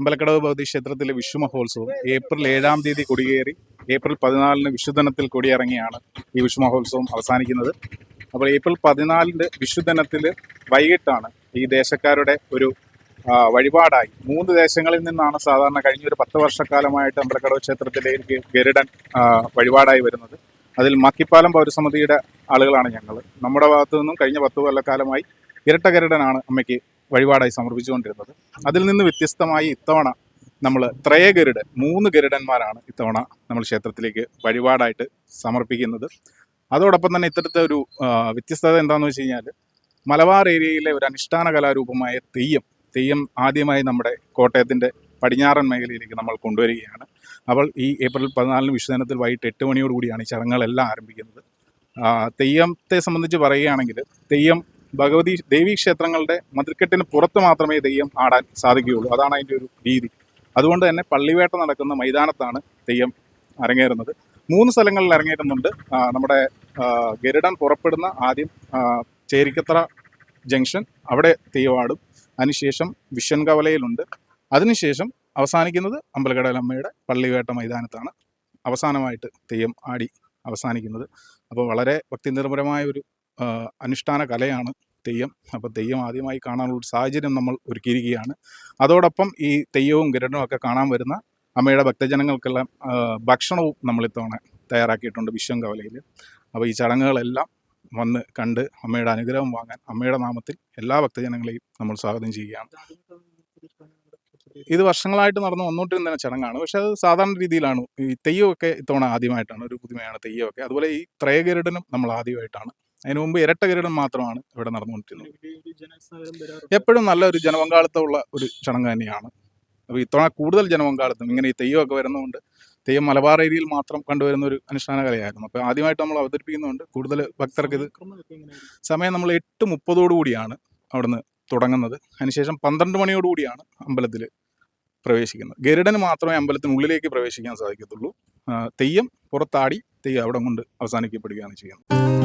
അമ്പലക്കടവ് ഭഗവതി ക്ഷേത്രത്തിലെ വിഷു മഹോത്സവം ഏപ്രിൽ ഏഴാം തീയതി കൊടിയേറി ഏപ്രിൽ പതിനാലിന് വിഷുദിനത്തിൽ കൊടിയിറങ്ങിയാണ് ഈ വിഷു മഹോത്സവം അവസാനിക്കുന്നത്. അപ്പോൾ ഏപ്രിൽ പതിനാലിന്റെ വിഷുദിനത്തിൽ വൈകിട്ടാണ് ഈ ദേശക്കാരുടെ ഒരു വഴിപാടായി. മൂന്ന് ദേശങ്ങളിൽ നിന്നാണ് സാധാരണ കഴിഞ്ഞ ഒരു പത്ത് വർഷക്കാലമായിട്ട് അമ്പലക്കടവ് ക്ഷേത്രത്തിലേക്ക് ഗരുഡൻ വഴിപാടായി വരുന്നത്. അതിൽ മക്കിപ്പാലം പൗരസമിതിയുടെ ആളുകളാണ് ഞങ്ങൾ. നമ്മുടെ ഭാഗത്തു നിന്നും കഴിഞ്ഞ പത്ത് കൊല്ലക്കാലമായി ഇരട്ട ഗരുഡനാണ് അമ്മയ്ക്ക് വഴിപാടായി സമർപ്പിച്ചുകൊണ്ടിരുന്നത്. അതിൽ നിന്ന് വ്യത്യസ്തമായി ഇത്തവണ നമ്മൾ ത്രയ ഗരുഡൻ മൂന്ന് ഗരുഡന്മാരാണ് ഇത്തവണ നമ്മൾ ക്ഷേത്രത്തിലേക്ക് വഴിപാടായിട്ട് സമർപ്പിക്കുന്നത്. അതോടൊപ്പം തന്നെ ഇത്തരത്തെ ഒരു വ്യത്യസ്തത എന്താണെന്ന് വെച്ച് കഴിഞ്ഞാൽ മലബാർ ഏരിയയിലെ ഒരു അനുഷ്ഠാന കലാരൂപമായ തെയ്യം തെയ്യം ആദ്യമായി നമ്മുടെ കോട്ടയത്തിന്റെ പടിഞ്ഞാറൻ മേഖലയിലേക്ക് നമ്മൾ കൊണ്ടുവരികയാണ്. അപ്പോൾ ഈ ഏപ്രിൽ പതിനാലിന് വിഷുദിനത്തിൽ വൈകിട്ട് എട്ട് മണിയോടുകൂടിയാണ് ഈ ചടങ്ങുകളെല്ലാം ആരംഭിക്കുന്നത്. തെയ്യത്തെ സംബന്ധിച്ച് പറയുകയാണെങ്കിൽ തെയ്യം ഭഗവതി ദേവീ ക്ഷേത്രങ്ങളുടെ മതിൽക്കെട്ടിന് പുറത്ത് മാത്രമേ തെയ്യം ആടാൻ സാധിക്കുകയുള്ളൂ. അതാണ് അതിന്റെ ഒരു രീതി. അതുകൊണ്ട് തന്നെ പള്ളിവേട്ട നടക്കുന്ന മൈതാനത്താണ് തെയ്യം അരങ്ങേറുന്നത്. മൂന്ന് സ്ഥലങ്ങളിൽ അരങ്ങേറുന്നുണ്ട് നമ്മുടെ ഗരുഡൻ പുറപ്പെടുന്ന ആദ്യം ചേരിക്കത്ര ജംഗ്ഷൻ അവിടെ തെയ്യവാടും. അതിനുശേഷം വിഷൻ കവലയിലുണ്ട് അതിനുശേഷം അവസാനിക്കുന്നത് അമ്പലക്കടലമ്മയുടെ പള്ളിവേട്ട മൈതാനത്താണ്. അവസാനമായിട്ട് തെയ്യം ആടി അവസാനിക്കുന്നത്. അപ്പോൾ വളരെ ഭക്തി നിർഭരമായ ഒരു അനുഷ്ഠാന കലയാണ് തെയ്യം. അപ്പോൾ തെയ്യം ആദ്യമായി കാണാനുള്ള സാഹചര്യം നമ്മൾ ഒരുക്കിയിരിക്കുകയാണ്. അതോടൊപ്പം ഈ തെയ്യവും ഗരുഡനും ഒക്കെ കാണാൻ വരുന്ന അമ്മയുടെ ഭക്തജനങ്ങൾക്കെല്ലാം ഭക്ഷണവും നമ്മൾ ഇത്തവണ തയ്യാറാക്കിയിട്ടുണ്ട് വിശ്വം കവലയിൽ അപ്പോൾ ഈ ചടങ്ങുകളെല്ലാം വന്ന് കണ്ട് അമ്മയുടെ അനുഗ്രഹം വാങ്ങാൻ അമ്മയുടെ നാമത്തിൽ എല്ലാ ഭക്തജനങ്ങളെയും നമ്മൾ സ്വാഗതം ചെയ്യുകയാണ്. ഇത് വർഷങ്ങളായിട്ട് നടന്നു വന്നുകൊണ്ടിരുന്ന ചടങ്ങാണ്. പക്ഷെ അത് സാധാരണ രീതിയിലാണ്. ഈ തെയ്യമൊക്കെ ഇത്തവണ ആദ്യമായിട്ടാണ് ഒരു പുതുമയാണ് തെയ്യമൊക്കെ. അതുപോലെ ഈ ത്രയഗരുഡനും നമ്മൾ ആദ്യമായിട്ടാണ് അതിനു മുമ്പ് ഇരട്ട കിരീടം മാത്രമാണ് ഇവിടെ നടന്നുകൊണ്ടിരുന്നത്. എപ്പോഴും നല്ലൊരു ജനപങ്കാളിത്തമുള്ള ഒരു ചടങ്ങ് തന്നെയാണ് അപ്പോൾ ഇത്തവണ കൂടുതൽ ജനപങ്കാളിത്തം ഇങ്ങനെ ഈ തെയ്യമൊക്കെ വരുന്നതുകൊണ്ട് തെയ്യം മലബാർ ഏരിയയിൽ മാത്രം കണ്ടുവരുന്ന ഒരു അനുഷ്ഠാന കലയായിരുന്നു. അപ്പോൾ ആദ്യമായിട്ട് നമ്മൾ അവതരിപ്പിക്കുന്നുണ്ട് കൂടുതൽ ഭക്തർക്ക് ഇത് സമയം നമ്മൾ എട്ട് മുപ്പതോടു കൂടിയാണ് അവിടുന്ന് തുടങ്ങുന്നത്. അതിനുശേഷം പന്ത്രണ്ട് മണിയോടുകൂടിയാണ് അമ്പലത്തിൽ പ്രവേശിക്കുന്നത്. ഗരുഡന് മാത്രമേ അമ്പലത്തിനുള്ളിലേക്ക് പ്രവേശിക്കാൻ സാധിക്കത്തുള്ളൂ. തെയ്യം പുറത്താടി തെയ്യം അവിടെ കൊണ്ട് അവസാനിക്കപ്പെടുകയാണ് ചെയ്യുന്നത്.